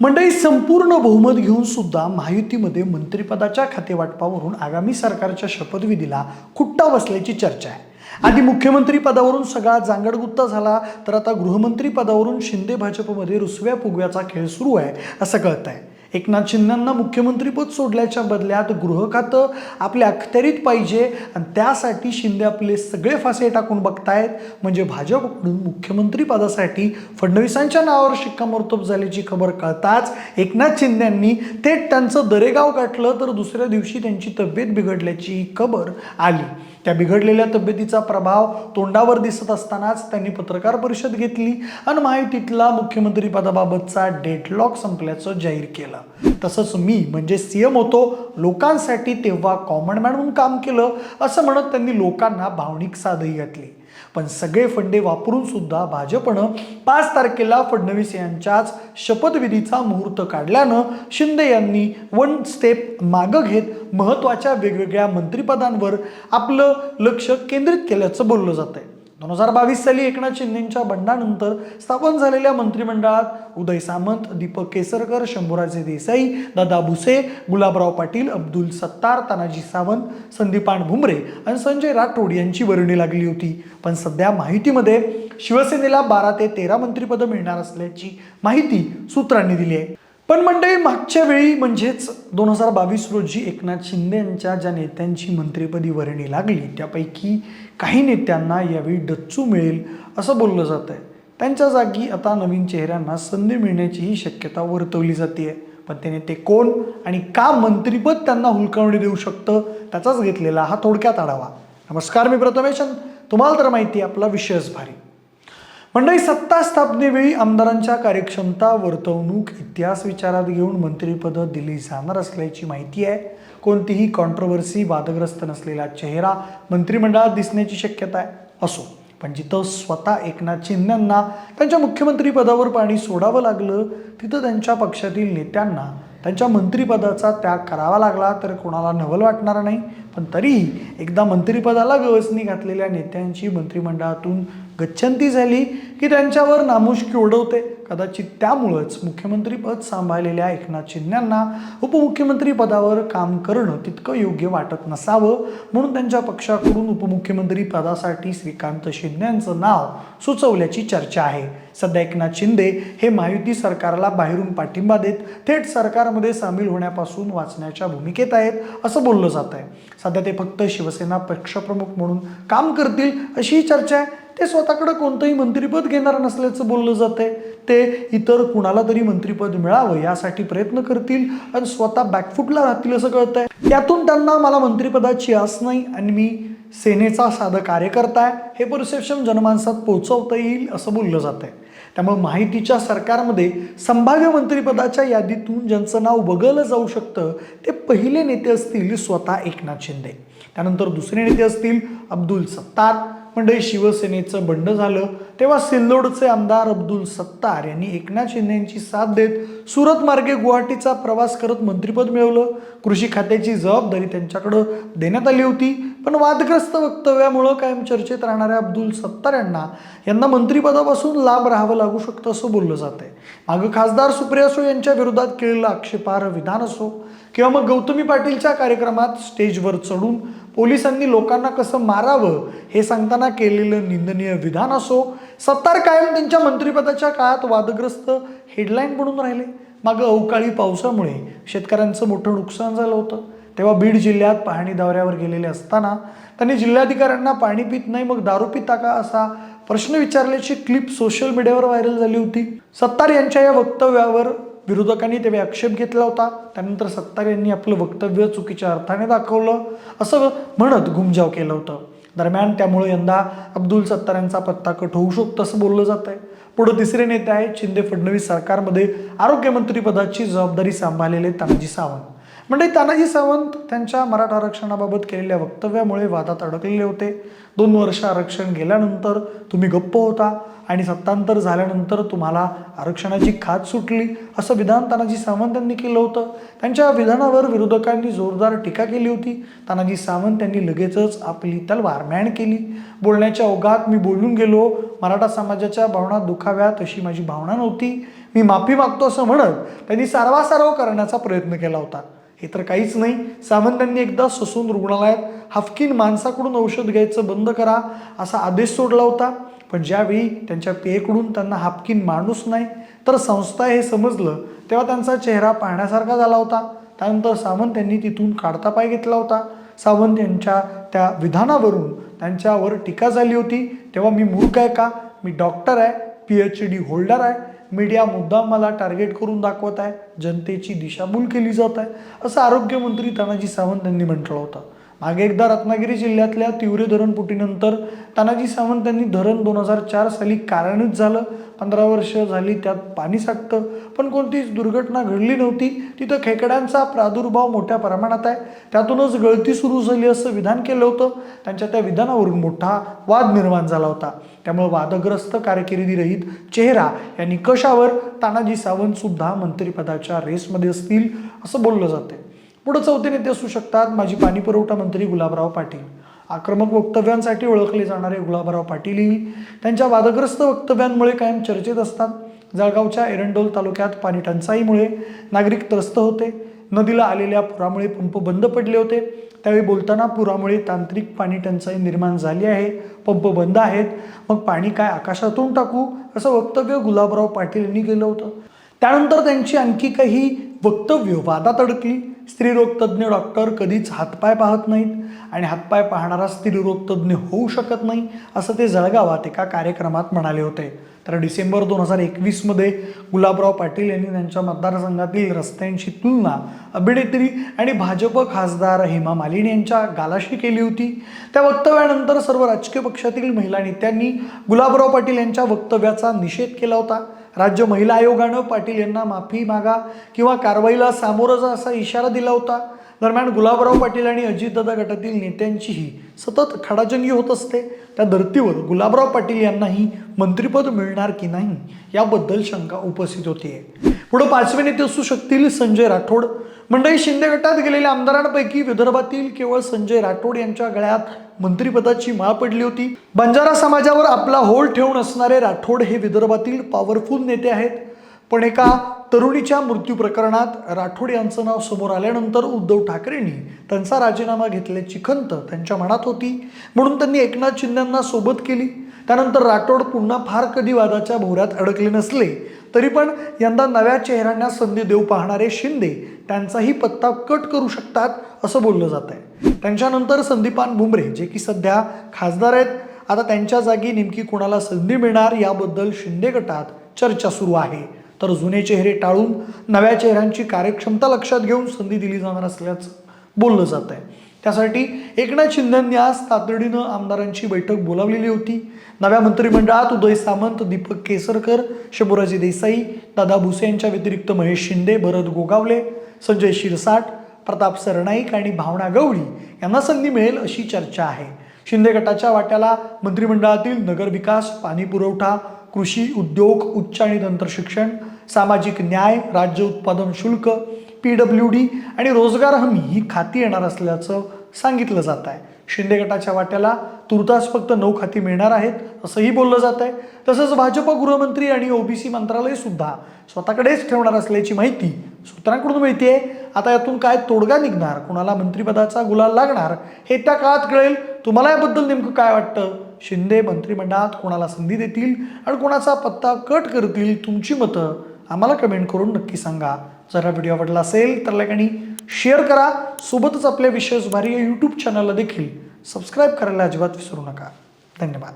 मंडळी संपूर्ण बहुमत घेऊन सुद्धा महायुतीमध्ये मंत्रिपदाच्या खातेवाटपावरून आगामी सरकारच्या शपथविधीला खुट्टा बसल्याची चर्चा आहे. आधी मुख्यमंत्री पदावरून सगळा जांगडगुत्ता झाला तर आता गृहमंत्री पदावरून शिंदे भाजपमध्ये रुसव्या फुगव्याचा खेळ सुरू आहे असं कळत आहे एकनाथ शिंदेंना मुख्यमंत्रीपद सोडल्याच्या बदल्यात गृहखातं आपल्या अखत्यारीत पाहिजे आणि त्यासाठी शिंदे आपले सगळे फासे टाकून बघतायत. म्हणजे भाजपकडून मुख्यमंत्रीपदासाठी फडणवीसांच्या नावावर शिक्कामोर्तब झाल्याची खबर कळताच एकनाथ शिंदेंनी थेट त्यांचं दरेगाव गाठलं तर दुसऱ्या दिवशी त्यांची तब्येत बिघडल्याची खबर आली. त्या बिघडलेल्या तब्येतीचा प्रभाव तोंडावर दिसत असतानाच त्यांनी पत्रकार परिषद घेतली आणि माहितीतला मुख्यमंत्रीपदाबाबतचा डेडलॉक संपल्याचं जाहीर केलं. तसंच मी म्हणजे सीएम होतो लोकांसाठी तेव्हा कॉमन मॅन म्हणून काम केलं असं म्हणत त्यांनी लोकांना भावनिक साधही घातली. पण सगळे फंडे वापरून सुद्धा भाजपनं पाच तारखेला फडणवीस यांच्याच शपथविधीचा मुहूर्त काढल्यानं शिंदे यांनी वन स्टेप मागं घेत महत्त्वाच्या वेगवेगळ्या मंत्रिपदांवर आपलं लक्ष केंद्रित केल्याचं बोललं जात आहे दोन हजार बावीस साली एकनाथ शिंदेंच्या बंडानंतर स्थापन झालेल्या मंत्रिमंडळात उदय सामंत दीपक केसरकर शंभूराजे देसाई दादा भुसे गुलाबराव पाटील अब्दुल सत्तार तानाजी सावंत संदीपान भुमरे आणि संजय राठोड यांची वर्णी लागली होती. पण सध्या माहितीमध्ये शिवसेनेला बारा ते तेरा मंत्रिपदं मिळणार असल्याची माहिती सूत्रांनी दिली आहे. पण मंडळी मागच्या वेळी म्हणजेच दोन हजार बावीस रोजी एकनाथ शिंदे यांच्या ज्या नेत्यांची मंत्रिपदी वर्णी लागली त्यापैकी काही नेत्यांना यावेळी डच्चू मिळेल असं बोललं जात आहे त्यांच्या जागी आता नवीन चेहऱ्यांना संधी मिळण्याचीही शक्यता वर्तवली जाते पण ते नेते कोण आणि का मंत्रिपद त्यांना हुलकावणी देऊ शकतं त्याचाच घेतलेला हा थोडक्यात आढावा. नमस्कार मी प्रथमेशन तुम्हाला तर माहिती आहे आपला विषयच भारी. मंडळी सत्ता स्थापनेवेळी आमदारांच्या कार्यक्षमता वर्तवणूक इतिहास विचारात घेऊन मंत्रिपदं दिली जाणार असल्याची माहिती आहे. कोणतीही कॉन्ट्रोवर्सी वादग्रस्त नसलेला चेहरा मंत्रिमंडळात दिसण्याची शक्यता आहे. असो पण जिथं स्वतः एकनाथ शिंदेंना त्यांच्या मुख्यमंत्री पदावर पाणी सोडावं लागलं तिथं त्यांच्या पक्षातील नेत्यांना त्यांच्या मंत्रिपदाचा त्याग करावा लागला तर कोणाला नवल वाटणार नाही. पण तरीही एकदा मंत्रिपदाला गवसणी घातलेल्या नेत्यांची मंत्रिमंडळातून गच्छंती झाली की त्यांच्यावर नामुष्की ओढवते. कदाचित त्यामुळंच मुख्यमंत्रीपद सांभाळलेल्या एकनाथ शिंदेंना उपमुख्यमंत्री पदावर काम करणं तितकं योग्य वाटत नसावं म्हणून त्यांच्या पक्षाकडून उपमुख्यमंत्री पदासाठी श्रीकांत शिंदेंचं नाव सुचवल्याची चर्चा आहे. सध्या एकनाथ शिंदे हे महायुती सरकारला बाहेरून पाठिंबा देत थेट सरकारमध्ये सामील होण्यापासून वाचण्याच्या भूमिकेत आहेत असं बोललं जात आहे सध्या ते फक्त शिवसेना पक्षप्रमुख म्हणून काम करतील अशी चर्चा आहे. ते स्वतःकडे कोणतंही मंत्रिपद घेणार नसल्याचं बोललं जात आहे ते इतर कुणाला तरी मंत्रिपद मिळावं यासाठी प्रयत्न करतील आणि स्वतः बॅकफुटला राहतील असं कळत आहे त्यातून त्यांना मला मंत्रिपदाची आस नाही आणि मी सेनेचा साधं कार्यकर्ता आहे. हे परसेप्शन जनमानसात पोहोचवता येईल असं बोललं जात आहे त्यामुळे माहितीच्या सरकारमध्ये संभाव्य मंत्रिपदाच्या यादीतून ज्यांचं नाव वगळलं जाऊ शकतं ते पहिले नेते असतील स्वतः एकनाथ शिंदे. त्यानंतर दुसरे नेते असतील अब्दुल सत्तार म्हणजे शिवसेनेचं बंड झालं तेव्हा सिल्लोडचे आमदार अब्दुल सत्तार यांनी एकनाथ शिंदेची साथ देत सुरत मार्गे गुवाहाटीचा प्रवास करत मंत्रिपद मिळवलं. कृषी खात्याची जबाबदारी त्यांच्याकडं देण्यात आली होती. पण वादग्रस्त वक्तव्यामुळं कायम चर्चेत राहणाऱ्या अब्दुल सत्तार यांना यांना मंत्रिपदापासून लांब राहावं लागू शकतं असं बोललं जात आहे मागं खासदार सुप्रिया सुळे यांच्या विरोधात केलेलं आक्षेपार्ह विधान असो किंवा मग गौतमी पाटीलच्या कार्यक्रमात स्टेजवर चढून पोलिसांनी लोकांना कसं मारावं हे सांगताना केलेलं निंदनीय विधान असो सत्तार कायम त्यांच्या मंत्रिपदाच्या काळात वादग्रस्त हेडलाईन बनून राहिले. मागं अवकाळी पावसामुळे शेतकऱ्यांचं मोठं नुकसान झालं होतं. तेव्हा बीड जिल्ह्यात पाहणी दौऱ्यावर गेलेले असताना त्यांनी जिल्हाधिकाऱ्यांना पाणी पित नाही मग दारू पिता का असा प्रश्न विचारल्याची क्लिप सोशल मीडियावर व्हायरल झाली होती. सत्तार यांच्या या वक्तव्यावर विरोधकांनी तेव्हा आक्षेप घेतला होता. त्यानंतर सत्तार यांनी आपलं वक्तव्य चुकीच्या अर्थाने दाखवलं असं म्हणत घुमजाव केलं होतं. दरम्यान त्यामुळे यंदा अब्दुल सत्तार यांचा पत्ता कट होऊ शकतो असं बोललं जात आहे पुढे तिसरे नेते आहेत शिंदे फडणवीस सरकारमध्ये आरोग्यमंत्रीपदाची जबाबदारी सांभाळलेले तानाजी सावंत. म्हणजे तानाजी सावंत त्यांच्या मराठा आरक्षणाबाबत केलेल्या वक्तव्यामुळे वादात अडकलेले होते. दोन वर्ष आरक्षण गेल्यानंतर तुम्ही गप्प होता आणि सत्तांतर झाल्यानंतर तुम्हाला आरक्षणाची खात सुटली असं विधान तानाजी सावंत यांनी केलं होतं. त्यांच्या विधानावर विरोधकांनी जोरदार टीका केली होती. तानाजी सावंत यांनी लगेचच आपली तलवार मॅण केली. बोलण्याच्या ओघात मी बोलून गेलो. मराठा समाजाच्या भावना दुखाव्यात अशी माझी भावना नव्हती. मी माफी मागतो असं म्हणत त्यांनी सारवासारव करण्याचा प्रयत्न केला होता. हे तर काहीच नाही. सामंतांनी एकदा ससून रुग्णालयात हफकीन माणसाकडून औषध घ्यायचं बंद करा असा आदेश सोडला होता. पण ज्यावेळी त्यांच्या पेयकडून त्यांना हाफकीन माणूस नाही तर संस्था हे समजलं तेव्हा त्यांचा चेहरा पाहण्यासारखा झाला होता. त्यानंतर सावंत यांनी तिथून काढता पाय घेतला होता. सावंत यांच्या त्या विधानावरून त्यांच्यावर टीका झाली होती. तेव्हा मी मूर्ख आहे का? मी डॉक्टर आहे पी एच डी होल्डर आहे. मीडिया मुद्दाम मला टार्गेट करून दाखवत आहे. जनतेची दिशाभूल केली जात आहे. असं आरोग्यमंत्री तानाजी सावंत यांनी म्हटलं होतं. मागे एकदा रत्नागिरी जिल्ह्यातल्या तिवरे धरण फुटीनंतर तानाजी सावंत यांनी धरण दोन हजार चार साली कारणच झालं. पंधरा वर्ष झाली त्यात पाणी साठतं. पण कोणतीच दुर्घटना घडली नव्हती तिथं खेकड्यांचा प्रादुर्भाव मोठ्या प्रमाणात आहे. त्यातूनच गळती सुरू झाली असं विधान केलं होतं. त्यांच्या त्या विधानावरून मोठा वाद निर्माण झाला होता. त्यामुळे वादग्रस्त कारकिर्दीरहित चेहरा या निकषावर तानाजी सावंतसुद्धा मंत्रिपदाच्या रेसमध्ये असतील असं बोललं जाते पुढे चौथे नेते असू शकतात माजी पाणी पुरवठा मंत्री गुलाबराव पाटील. आक्रमक वक्तव्यांसाठी ओळखले जाणारे गुलाबराव पाटीलही त्यांच्या वादग्रस्त वक्तव्यांमुळे कायम चर्चेत असतात. जळगावच्या एरंडोल तालुक्यात पाणी टंचाईमुळे नागरिक त्रस्त होते. नदीला आलेल्या पुरामुळे पंप बंद पडले होते. त्यावेळी बोलताना पुरामुळे तांत्रिक पाणी टंचाई निर्माण झाली आहे. पंप बंद आहेत. मग पाणी काय आकाशातून टाकू? असं वक्तव्य गुलाबराव पाटील यांनी केलं होतं. त्यानंतर त्यांची आणखी काही वक्तव्य वादात अडकली. स्त्रीरोगतज्ज्ञ डॉक्टर कधीच हातपाय पाहत नाहीत आणि हातपाय पाहणारा स्त्रीरोगतज्ज्ञ होऊ शकत नाही असं ते जळगावात एका कार्यक्रमात म्हणाले होते. तर डिसेंबर दोन हजार एकवीसमध्ये गुलाबराव पाटील यांनी त्यांच्या मतदारसंघातील रस्त्यांची तुलना अभिनेत्री आणि भाजप खासदार हेमा मालिनी यांच्या गालाशी केली होती. त्या वक्तव्यानंतर सर्व राजकीय पक्षातील महिला नेत्यांनी गुलाबराव पाटील यांच्या वक्तव्याचा निषेध केला होता. राज्य महिला आयोगानं पाटील यांना माफी मागा किंवा कारवाईला सामोरं जा असा इशारा दिला होता. दरम्यान गुलाबराव पाटील आणि अजितदादा गटातील नेत्यांचीही सतत खडाजंगी होत असते. त्या धर्तीवर गुलाबराव पाटील यांनाही मंत्रिपद मिळणार की नाही याबद्दल शंका उपस्थित होतीये. पुढे पाचवे नेते असू शकतील संजय राठोड. मंडळी शिंदे गटात गेलेल्या आमदारांपैकी विदर्भातील केवळ संजय राठोड यांच्या गळ्यात मंत्रिपदाची माळ पडली होती. बंजारा समाजावर आपला होल ठेवून असणारे राठोड हे विदर्भातील पॉवरफुल नेते आहेत. पण एका तरुणीच्या मृत्यू प्रकरणात राठोड यांचं नाव समोर आल्यानंतर उद्धव ठाकरेंनी त्यांचा राजीनामा घेतल्याची खंत त्यांच्या मनात होती. म्हणून त्यांनी एकनाथ शिंदेंना सोबत केली. त्यानंतर राठोड पुन्हा फार कधी वादाच्या भोवऱ्यात अडकले नसले तरी पण यंदा नव्या चेहऱ्यांना संधी देऊ पाहणारे शिंदे त्यांचाही पत्ता कट करू शकतात असं बोललं जात आहे. त्यांच्यानंतर संदीपान भुमरे जे की सध्या खासदार आहेत आता त्यांच्या जागी नेमकी कोणाला संधी मिळणार याबद्दल शिंदे गटात चर्चा सुरू आहे. तर जुने चेहरे टाळून नव्या चेहऱ्यांची कार्यक्षमता लक्षात घेऊन संधी दिली जाणार असल्याचं बोललं जात आहे. त्यासाठी एकनाथ शिंदेंनी आज तातडीनं आमदारांची बैठक बोलावलेली होती. नव्या मंत्रिमंडळात उदय सामंत दीपक केसरकर शंभूराजी देसाई दादा भुसे यांच्या व्यतिरिक्त महेश शिंदे भरत गोगावले संजय शिरसाट प्रताप सरनाईक आणि भावना गवळी यांना संधी मिळेल अशी चर्चा आहे. शिंदे गटाच्या वाट्याला मंत्रिमंडळातील नगरविकास पाणी पुरवठा कृषी उद्योग उच्च आणि तंत्रशिक्षण सामाजिक न्याय राज्य उत्पादन शुल्क पी डब्ल्यू डी आणि रोजगार हमी ही खाती येणार असल्याचं सांगितलं जात आहे. शिंदे गटाच्या वाट्याला तुर्तास फक्त नऊ खाती मिळणार आहेत असंही बोललं जात आहे. तसंच भाजप गृहमंत्री आणि ओबीसी मंत्रालय सुद्धा स्वतःकडेच ठेवणार असल्याची माहिती सूत्रांकडून मिळते आता यातून काय तोडगा निघणार कुणाला मंत्रिपदाचा गुलाल लागणार हे त्या काळात कळेल. तुम्हाला याबद्दल नेमकं काय वाटतं? शिंदे मंत्रिमंडळात कोणाला संधी देतील आणि कोणाचा पत्ता कट करतील तुमची मतं आम्हाला कमेंट करून नक्की सांगा. जर हा व्हिडिओ आवडला असेल तर लाईक आणि शेअर करा. सोबतच आपल्या विशेष भारी या यूट्यूब चॅनलला देखील सबस्क्राईब करायला अजिबात विसरू नका. धन्यवाद.